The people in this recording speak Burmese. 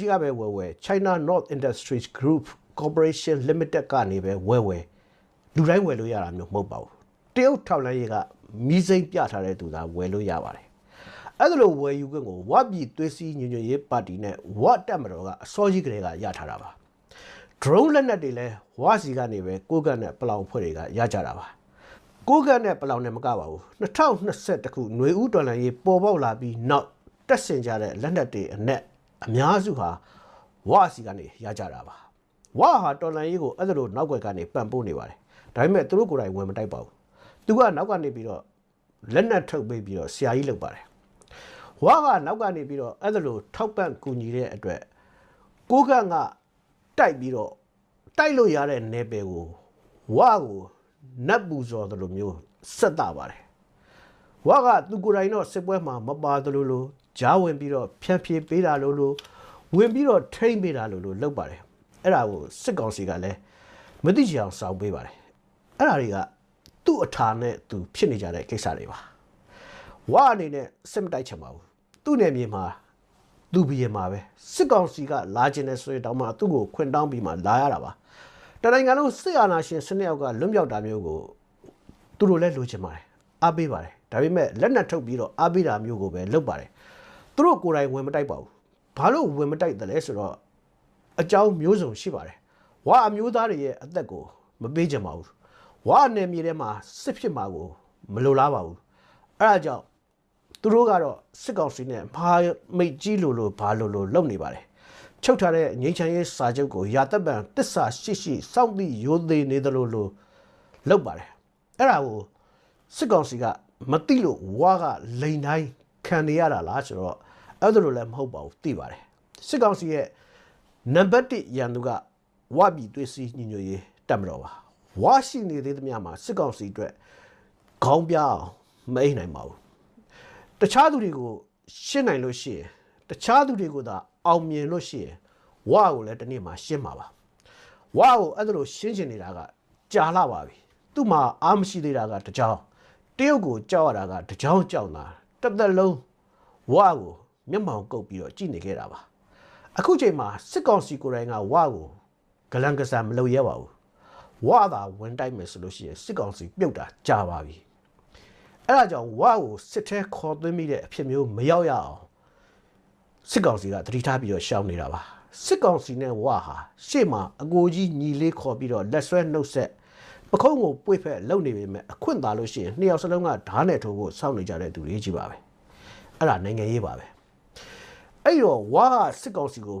ဒီကပဲဝယ်ဝယ် China North Industries Group Corporation Limited ကနေပဲဝယ်ဝယ်လူတိုင်းဝယ်လို့ရတာမျိုးမဟုတ်ပါဘူးတရုတ်ထောက်လိုင်းရေးကမီးစိမ်းပြထားတဲ့သူသာဝယ်လို့ရပါတယ်အဲ့ဒါလိုဝယ်ယူခွင့်ကိုဝပြည်သွေးစည်းညွညွရေးပါတီနဲ့ဝတက်မတော်ကအစောကြီးကလေးကရထားတာပါ drone လက်နက်တွေလည်းဝါစီကနေပဲကိုကတ်နဲ့ပလောင်ဖွဲ့တွေကရကြတာပါကိုကတ်နဲ့ပလောင်နဲ့မကပါဘူး2021ခုຫນွေဦးတော်လန်ရေးပေါ်ပေါက်လာပြီးနောက်တက်ဆင်ကြတဲ့လက်နက်တွေအနက် အများစုဟာဝါစီကနေရကြတာပါဝါဟာတော်လန်ရေးကိုအဲ့ဒါလိုနောက်ွယ်ကနေပံ့ပိုးနေပါတယ်ဒါပေမဲ့သူတို့ကိုယ်တိုင်ဝင်မတိုက်ပါဘူးသူကနောက်ကနေပြီးတော့လက်နက်ထုတ်ပေးပြီးတော့ဆရာကြီးလုပ်ပါတယ်ဝါကနောက်ကနေပြီးတော့အဲ့ဒါလိုထောက်ပံ့ကူညီတဲ့အတွက်ကိုကတ်ကတိုက်ပြီးတော့တိုက်လို့ရတဲ့နယ်ပယ်ကိုဝါကိုနတ်ပူဇော်တယ်လို့မျိုးဆက်တာပါတယ်ဝါကသူကိုယ်တိုင်တော့စစ်ပွဲမှာမပါတယ်လို့လို့ ဂျားဝင်ပြီးတော့ဖြန့်ဖြေးပေးတာလို့လို့ဝင်ပြီးတော့ထိမ့်ပေးတာလို့လို့လုပ်ပါတယ်အဲ့ဒါကိုစစ်ကောင်စီကလည်းမသိချင်အောင်စောင်းပေးပါတယ်အဲ့ဒါတွေကသူ့အထာနဲ့သူဖြစ်နေကြတဲ့ကိစ္စတွေပါဝါအနေနဲ့စစ်မတိုက်ချင်ပါဘူးသူ့နယ်မြေမှာသူဘီရင်မှာပဲစစ်ကောင်စီကလာခြင်းနဲ့ဆိုရင်တောင်မှသူ့ကိုခွင့်တောင်းပြီးမှလာရတာပါတနိုင်ငံလုံးစစ်အာဏာရှင်စနစ်အောက်ကလွတ်မြောက်တာမျိုးကိုသူတို့လည်းလိုချင်ပါတယ်အားပေးပါတယ်ဒါပေမဲ့လက်နက်ထုတ်ပြီးတော့အားပေးတာမျိုးကိုပဲလုပ်ပါတယ် သူတို့ကိုယ်တိုင်ဝင်မတိုက်ပါဘူးဘာလို့ဝင်မတိုက်တယ်လဲဆိုတော့အကြောင်းမျိုးစုံရှိပါတယ်ဝါအမျိုးသားတွေရဲ့အသက်ကိုမပေးကြပါဘူးဝါနယ်မြေထဲမှာစစ်ဖြစ်မှာကိုမလိုလားပါဘူးအဲ့ဒါကြောင့်သူတို့ကတော့စစ်ကောင်စီနဲ့ဘာမိတ်ကြီးလိုလိုဘာလိုလိုလုပ်နေပါတယ်ချုပ်ထားတဲ့ငိမ့်ချမ်းရေးစာချုပ်ကိုရာသက်ပံတစ္ဆာရှိရှိစောင့်သိရိုသေနေသလိုလိုလုပ်ပါတယ်အဲ့ဒါကိုစစ်ကောင်စီကမသိလို့ဝါကလိန်တိုင်းခံနေရတာလားဆိုတော့ အဲ့ဒါလိုလည်းမဟုတ်ပါဘူးသိပါတယ်စစ်ကောင်စီရဲ့နံပါတ်1ရန်သူကဝပြည်သွေးစည်းညီညွတ်ရေးတက်မတော်ပါဝါရှိနေသေးသမျှမှာစစ်ကောင်စီအတွက်ခေါင်းပြအောင်မအိမ်နိုင်ပါဘူးတခြားသူတွေကိုရှင်းနိုင်လို့ရှိရင်တခြားသူတွေကိုသာအောင်မြင်လို့ရှိရင်ဝါကိုလည်းတစ်နေ့မှရှင်းမှာပါဝါကိုအဲ့ဒါလိုရှင်းချင်နေတာကကြာလာပါပြီသူ့မှာအားမရှိသေးတာကတကြောင်တရုတ်ကိုကြောက်ရတာကတကြောင်ကြောက်တာတစ်သက်လုံးဝါကို မျက်မှောင်ကုပ်ပြီးတော့ကြည့်နေခဲ့တာပါအခုချိန်မှာစစ်ကောင်စီကိုယ်တိုင်ကဝါကိုဂလန်ကစားမလုပ်ရပါဘူးဝါသာဝင်တိုက်မယ်ဆိုလို့ရှိရင်စစ်ကောင်စီပြုတ်တာကြာပါပြီအဲ့ဒါကြောင့်ဝါကိုစစ်ထဲခေါ်သွင်းမိတဲ့အဖြစ်မျိုးမရောက်ရအောင်စစ်ကောင်စီကတတိထားပြီးတော့ရှောင်နေတာပါစစ်ကောင်စီနဲ့ဝါဟာရှေ့မှာအကိုကြီးညီလေးခေါ်ပြီးတော့လက်ဆွဲနှုတ်ဆက်ပခုံးကိုပွေဖက်လုံနေပေမဲ့အခွင့်သာလို့ရှိရင်နှစ်ယောက်စလုံးကဓာတ်နဲ့ထိုးဖို့စောင့်နေကြတဲ့သူတွေကြီးပါပဲအဲ့ဒါနိုင်ငံရေးပါပဲ အဲ့တော့ဝါကစစ်ကောင်စီကို